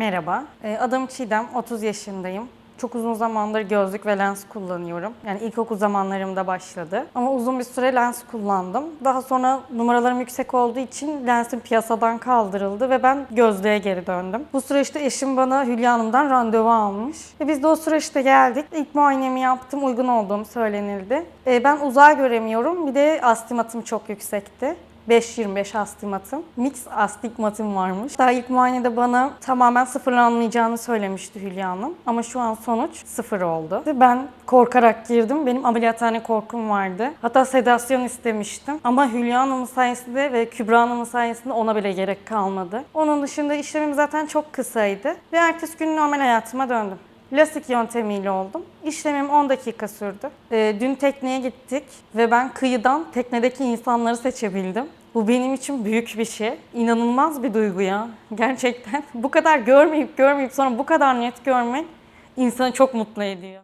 Merhaba, Ee, adım Çiğdem, 30 yaşındayım. Çok uzun zamandır gözlük ve lens kullanıyorum. Yani ilkokul zamanlarımda başladı. Ama uzun bir süre lens kullandım. Daha sonra numaralarım yüksek olduğu için lensim piyasadan kaldırıldı ve ben gözlüğe geri döndüm. Bu süreçte eşim bana Hülya Hanım'dan randevu almış. Ve biz de o süreçte geldik. İlk muayenemi yaptım, uygun olduğum söylenildi. Ee, ben uzağa göremiyorum, bir de astigmatım çok yüksekti. 5-25 astigmatım. Mix astigmatım varmış. Daha ilk muayenede bana tamamen sıfırlanmayacağını söylemişti Hülya Hanım. Ama şu an sonuç sıfır oldu. Ben korkarak girdim. Benim ameliyathane korkum vardı. Hatta sedasyon istemiştim. Ama Hülya Hanım'ın sayesinde ve Kübra Hanım'ın sayesinde ona bile gerek kalmadı. Onun dışında işlemim zaten çok kısaydı. Ve ertesi gün normal hayatıma döndüm. Lastik yöntemiyle oldum. İşlemim 10 dakika sürdü. Ee, dün tekneye gittik ve ben kıyıdan teknedeki insanları seçebildim. Bu benim için büyük bir şey. İnanılmaz bir duygu ya. Gerçekten. Bu kadar görmeyip görmeyip sonra bu kadar net görmek insanı çok mutlu ediyor.